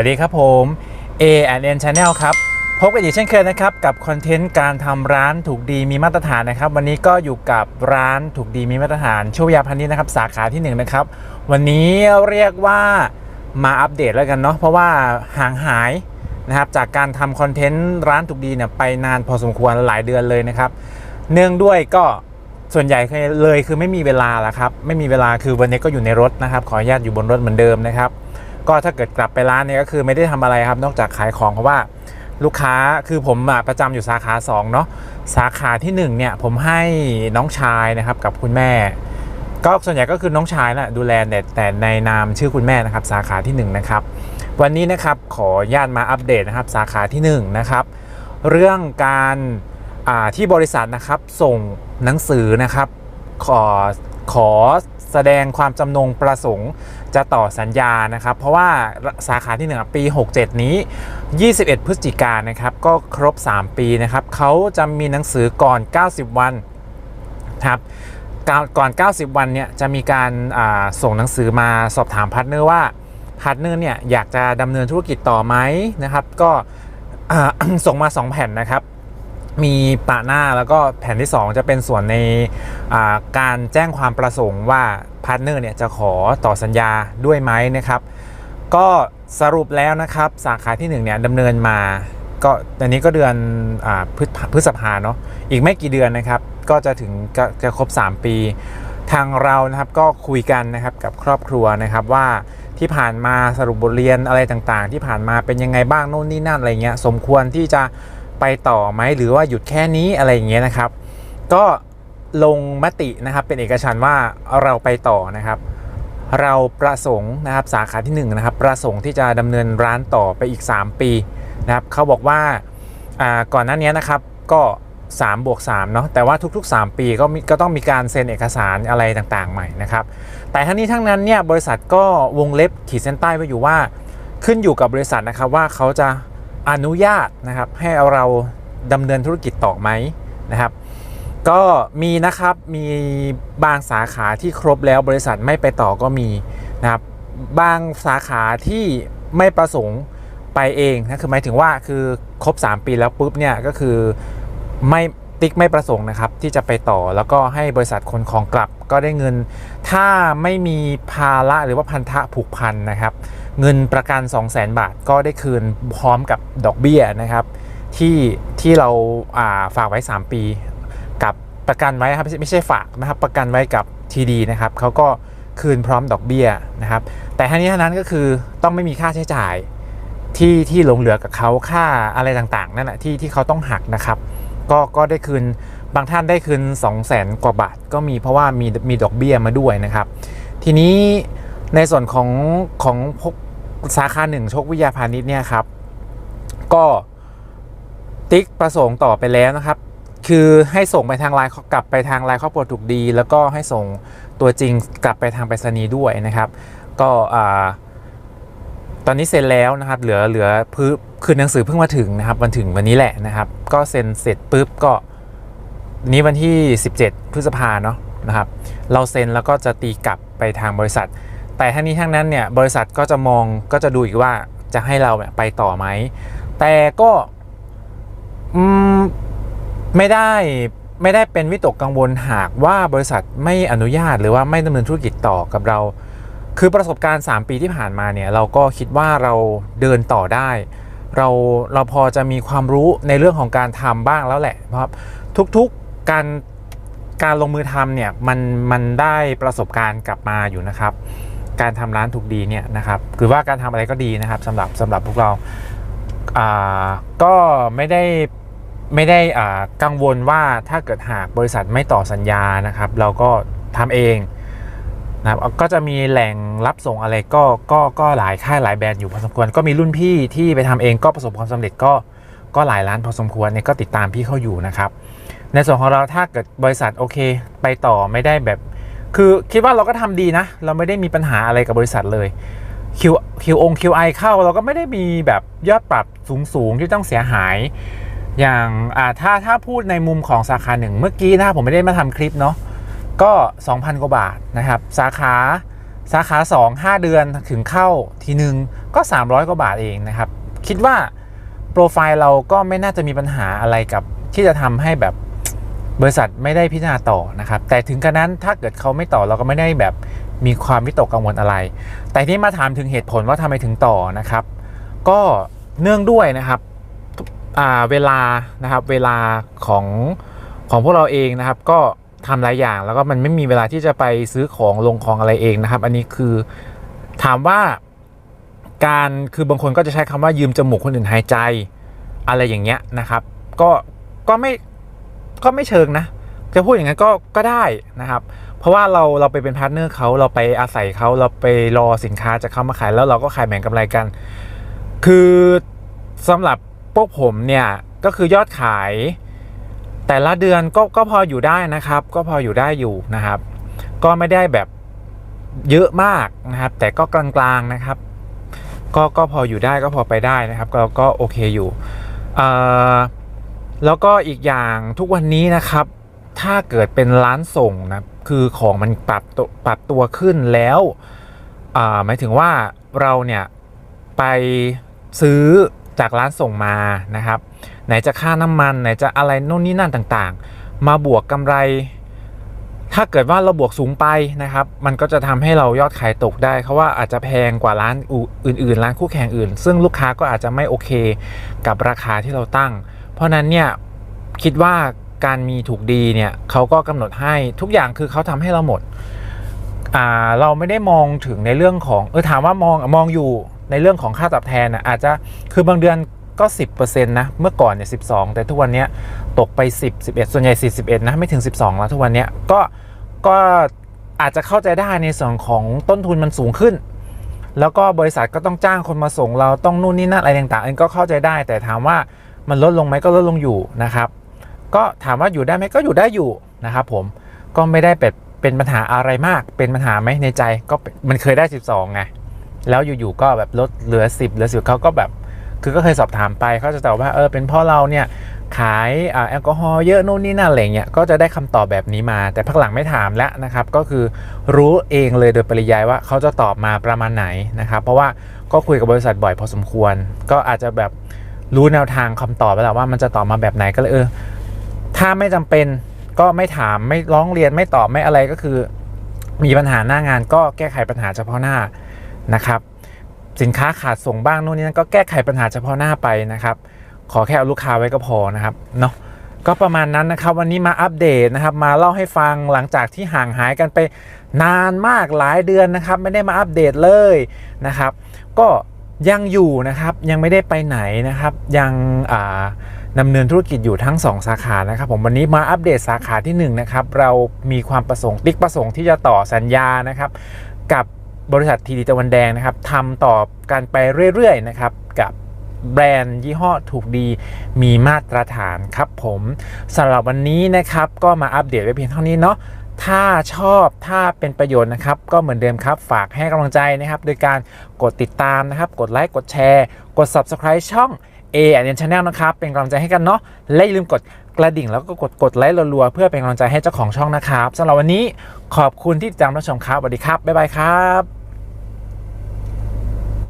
วัสดีครับผม A and N Channel ครับ พบกันอีกเช่นเคยนะครับ กับคอนเทนต์การทำร้านถูกดีมีมาตรฐานนะครับ วันนี้ก็อยู่กับร้านถูกดีมีมาตรฐานช่วยยาพันนี้นะครับ สาขาที่ 1 นะครับ วันนี้เรียกว่ามาอัปเดตแล้วกันเนาะเพราะว่าห่างหายนะครับจากการทำคอนเทนต์ร้านถูกดีเนี่ยไปนานพอสมควรหลายเดือนเลยนะครับ เนื่องด้วยก็ส่วนใหญ่เลยคือไม่มีเวลาละครับไม่มีเวลาคือวันนี้ก็อยู่ในรถนะครับ ขออนุญาตอยู่บนรถเหมือนเดิมนะครับ ก็ถ้าเกิดกลับไปร้านเนี่ยก็คือไม่ได้ทำอะไรครับ นอกจากขายของเพราะว่าลูกค้าคือผมประจำอยู่สาขา2เนาะสาขาที่1เนี่ยผมให้น้องชายนะครับกับคุณแม่ ก็ส่วนใหญ่ก็คือน้องชายแหละดูแลแต่แต่ในนามชื่อคุณแม่นะครับ สาขาที่1นะครับวันนี้นะครับขออนุญาตมาอัปเดตนะครับสาขาที่1นะครับเรื่องการที่บริษัทนะครับส่งหนังสือนะครับขอขอแสดงความจำนงประสงค์ จะต่อสัญญานะครับ เพราะว่าสาขาที่1ปี 67 นี้ 21 พฤศจิกายนนะครับ ก็ครบ 3 ปีนะครับเขาจะมีหนังสือก่อน 90 วันครับก่อนก่อน90 วันเนี่ยจะมีการาส่งหนังสือมาสอบถามพาร์ทเนอร์ว่าพาร์ทเนอร์เนี่ยอยากจะดำเนินธุรกิจต่อไหมนะครับ ก็ส่งมา 2 แผ่นนะครับ มีปะหน้าแล้วก็แผ่นที่ 2 จะเป็นส่วนในการแจ้งความประสงค์ว่าพาร์ทเนอร์เนี่ยจะขอต่อสัญญาด้วยไหมนะครับ ก็สรุปแล้วนะครับสาขาที่ 1 เนี่ยดำเนินมาก็ตอนนี้ก็เดือนอพฤษพฤษภาเนาะอีกไม่กี่เดือนนะครับ ก็จะถึงจะจะครบ 3 ปี ทางเรานะครับก็คุยกันนะครับกับครอบครัวนะครับว่าที่ผ่านมาสรุปบทเรียนอะไรต่างๆ ที่ผ่านมาเป็นยังไงบ้างโน่นนี่นั่นอะไรเงี้ยสมควรที่จะ ไปต่อไหมหรือว่าหยุดแค่นี้อะไรอย่างเงี้ยนะครับ ก็ลงมตินะครับเป็นเอกฉันท์ว่าเราไปต่อนะครับ เราประสงค์นะครับสาขาที่1นะครับประสงค์ที่จะดำเนินร้านต่อไปอีก 3 ปีนะครับเขาบอกว่าอ่าก่อนหน้านี้นะครับก็3บวก3เนาะแต่ว่าทุกๆ 3 ปีก็มีก็ต้องมีการเซ็นเอกสารอะไรต่างๆใหม่นะครับ แต่ทั้งนี้ทั้งนั้นเนี่ยบริษัทก็วงเล็บขีดเส้นใต้ไว้อยู่ว่า ขึ้นอยู่กับบริษัทนะครับว่าเขาจะ อนุญาตนะครับให้เราดำเนินธุรกิจต่อไหมนะครับ ก็มีนะครับมีบางสาขาที่ครบแล้วบริษัทไม่ไปต่อก็มีนะครับบางสาขาที่ไม่ประสงค์ไปเองนะคือหมายถึงว่าคือครบ 3 ปีแล้วปุ๊บเนี่ยก็คือไม่ติ๊กไม่ประสงค์นะครับที่จะไปต่อแล้วก็ให้บริษัทคนของกลับก็ได้เงิน ถ้าไม่มีภาระหรือว่าพันธะผูกพันนะครับ เงินประกัน 2 0 0 0 0 0บาทก็ได้คืนพร้อมกับดอกเบี้ยนะครับ ที่ที่เราาฝากไว้ 3 ปี กับประกันไว้ครับไม่ใช่ไม่ใช่ฝากนะครับประกันไว้กับทีดีนะครับเขาก็คืนพร้อมดอกเบี้ยนะครับ แต่ทั้งนี้ทั้งนั้นก็คือต้องไม่มีค่าใช้จ่ายที่ที่หลงเหลือกับเขาค่าอะไรต่างๆนั่นแหละที่ที่เขาต้องหักนะครับ ก็ก็ได้คืนบางท่านได้คืน 2 0 0แสนกว่าบาทก็มีเพราะว่ามีมีดอกเบี้ยมาด้วยนะครับ ทีนี้ในส่วนของของ สาขาหนึ่งโชควิทยาพาณิชย์เนี่ยครับ ก็ติ๊กประสงค์ต่อไปแล้วนะครับ คือให้ส่งไปทางไลน์กลับไปทางไลน์ครอบครัวถูกดี แล้วก็ให้ส่งตัวจริงกลับไปทางไปรษณีย์ด้วยนะครับ ก็ตอนนี้เซ็นแล้วนะครับ เหลือเหลือพื้คือหนังสือเพิ่งมาถึงนะครับวันถึงวันนี้แหละนะครับ ก็เซ็นเสร็จปุ๊บก็นี้วันที่ 17 พฤษภาเนาะนะครับ เราเซ็นแล้วก็จะตีกลับไปทางบริษัท แต่ทั้งนี้ทั้งนั้นเนี่ยบริษัทก็จะมองก็จะดูอีกว่าจะให้เราไปต่อไหม แต่ก็ไม่ได้ไม่ได้เป็นวิตกกังวลหากว่าบริษัทไม่อนุญาตหรือว่าไม่ดำเนินธุรกิจต่อกับเรา คือประสบการณ์ 3 ปีที่ผ่านมาเนี่ยเราก็คิดว่าเราเดินต่อได้ เราเราพอจะมีความรู้ในเรื่องของการทำบ้างแล้วแหละครับทุกๆการการลงมือทำเนี่ยมันมันได้ประสบการณ์กลับมาอยู่นะครับ การทำร้านถูกดีเนี่ยนะครับคือว่าการทำอะไรก็ดีนะครับสำหรับสำหรับพวกเราอ่าก็ไม่ได้ไม่ได้อ่ากังวลว่าถ้าเกิดหากบริษัทไม่ต่อสัญญานะครับ เราก็ทำเองนะครับก็จะมีแหล่งรับส่งอะไรก็ก็ก็หลายค่ายหลายแบรนด์อยู่พอสมควรก็มีรุ่นพี่ที่ไปทำเองก็ประสบความสำเร็จก็ก็หลายร้านพอสมควรเนี่ยก็ติดตามพี่เขาอยู่นะครับ ในส่วนของเราถ้าเกิดบริษัทโอเค ไปต่อไม่ได้แบบ คือคิดว่าเราก็ทำดีนะ เราไม่ได้มีปัญหาอะไรกับบริษัทเลยคิวคิวองคิวไอเข้าเราก็ไม่ได้มีแบบยอดปรับสูงสูงๆที่ต้องเสียหาย อย่างอ่าถ้าถ้าพูดในมุมของสาขาหนึ่งเมื่อกี้นะผมไม่ได้มาทำคลิปเนาะก็ 2,000 กว่าบาทนะครับ สาขาสาขา 2 5 เดือนถึงเข้าทีนึงก็ 300 กว่าบาทเองนะครับ คิดว่า โปรไฟล์เราก็ไม่น่าจะมีปัญหาอะไรกับที่จะทำให้แบบ บริษัทไม่ได้พิจารณาต่อนะครับแต่ถึงกระนั้นถ้าเกิดเขาไม่ต่อเราก็ไม่ได้แบบมีความวิตกกังวลอะไร แต่ที่มาถามถึงเหตุผลว่าทำไมถึงต่อนะครับ ก็เนื่องด้วยนะครับเวลานะครับเวลาของของพวกเราเองนะครับ ก็ทำหลายอย่างแล้วก็มันไม่มีเวลาที่จะไปซื้อของลงของอะไรเองนะครับ อันนี้คือถามว่าการคือบางคนก็จะใช้คำว่ายืมจมูกคนอื่นหายใจอะไรอย่างเงี้ยนะครับ ก็ก็ไม่ ก็ไม่เชิงนะ จะพูดอย่างนั้นก็ก็ได้นะครับ เพราะว่าเราเราไปเป็นพาร์ทเนอร์เขาเราไปอาศัยเขาเราไปรอสินค้าจากเขามาขายแล้วเราก็ขายแบ่งกำไรกัน คือสำหรับพวกผมเนี่ยก็คือยอดขาย แต่ละเดือนก็ก็พออยู่ได้นะครับ ก็พออยู่ได้อยู่นะครับ ก็ไม่ได้แบบเยอะมากนะครับ แต่ก็กลางๆนะครับ ก็ก็พออยู่ได้ก็พอไปได้นะครับก็ก็โอเคอยู่อ่อ แล้วก็อีกอย่างทุกวันนี้นะครับ ถ้าเกิดเป็นร้านส่งนะคือของมันปรับตัวปรับตัวขึ้นแล้วหมายถึงว่าเราเนี่ยไปซื้อจากร้านส่งมานะครับ ไหนจะค่าน้ำมัน ไหนจะอะไรโน่นนี่นั่นต่างๆ มาบวกกำไร ถ้าเกิดว่าเราบวกสูงไปนะครับ มันก็จะทำให้เรายอดขายตกได้เพราะว่าอาจจะแพงกว่าร้านอื่นๆ ร้านคู่แข่งอื่น ซึ่งลูกค้าก็อาจจะไม่โอเคกับราคาที่เราตั้ง เพราะนั้นเนี่ยคิดว่าการมีถูกดีเนี่ยเขาก็กำหนดให้ทุกอย่างคือเขาทำให้เราหมดอ่าเราไม่ได้มองถึงในเรื่องของเออถามว่ามองมองอยู่ในเรื่องของค่าตอบแทนนะอาจจะคือบางเดือนก็ 10%นะเมื่อก่อนเนี่ย12 แต่ทุกวันนี้ตกไป 10 11 ส่วนใหญ่ 41 นะ ไม่ถึง 12 แล้วทุกวันนี้ก็ก็อาจจะเข้าใจได้ในส่วนของต้นทุนมันสูงขึ้น แล้วก็บริษัทก็ต้องจ้างคนมาส่งเราต้องนู่นนี่นั่นอะไรต่างๆอันก็เข้าใจได้แต่ถามว่า มันลดลงไหมก็ลดลงอยู่นะครับ ก็ถามว่าอยู่ได้ไหมก็อยู่ได้อยู่นะครับผมก็ไม่ได้เป็นเป็นปัญหาอะไรมากเป็นปัญหาไหมในใจก็มันเคยได้ 12ไงแล้วอยู่ๆก็แบบลดเหลือ 10เหลือ10เขาก็แบบ คือก็เคยสอบถามไปเขาจะตอบว่าเออเป็นเพราะเราเนี่ยขายอแอลกอฮอล์เยอะนู่นนี่นั่นอะไรเงี้ยก็จะได้คำตอบแบบนี้มา แต่พักหลังไม่ถามแล้วนะครับ ก็คือรู้เองเลยโดยปริยายว่าเขาจะตอบมาประมาณไหนนะครับ เพราะว่าก็คุยกับบริษัทบ่อยพอสมควร ก็อาจจะแบบ รู้แนวทางคำตอบไปแล้วว่ามันจะตอบมาแบบไหนก็เลยเออถ้าไม่จำเป็นก็ไม่ถามไม่ร้องเรียนไม่ตอบไม่อะไรก็คือ มีปัญหาหน้างานก็แก้ไขปัญหาเฉพาะหน้านะครับสินค้าขาดส่งบ้างนู่นนี่นั่นก็แก้ไขปัญหาเฉพาะหน้าไปนะครับ ขอแค่เอาลูกค้าไว้ก็พอนะครับเนาะก็ประมาณนั้นนะครับ วันนี้มาอัปเดตนะครับ มาเล่าให้ฟังหลังจากที่ห่างหายกันไปนานมากหลายเดือนนะครับ ไม่ได้มาอัปเดตเลยนะครับ ก็ ยังอยู่นะครับยังไม่ได้ไปไหนนะครับ ยังดำเนินธุรกิจอยู่ทั้ง 2 สาขานะครับผมวันนี้มาอัปเดตสาขาที่1นะครับเรามีความประสงค์ติ๊กประสงค์ที่จะต่อสัญญานะครับกับบริษัททีดีตะวันแดงนะครับทำต่อกันไปเรื่อยๆนะครับกับแบรนด์ยี่ห้อถูกดีมีมาตรฐานครับผมสำหรับวันนี้นะครับก็มาอัปเดตไว้เพียงเท่านี้เนาะ ถ้าชอบถ้าเป็นประโยชน์นะครับ ก็เหมือนเดิมครับ ฝากให้กำลังใจนะครับ โดยการกดติดตามนะครับ กดไลค์กดแชร์ กด Subscribe ช่อง A อ n นเดนชาแนลนะครับ เป็นกำลังใจให้กันเนาะและอย่าลืมกดกระดิ่งแล้วก็กดกดไลค์รัวๆเพื่อเป็นกำลังใจให้เจ้าของช่องนะครับสำหรับวันนี้ขอบคุณที่ติดตามรับชมครับสวัสดีครับบ๊ายบายครับ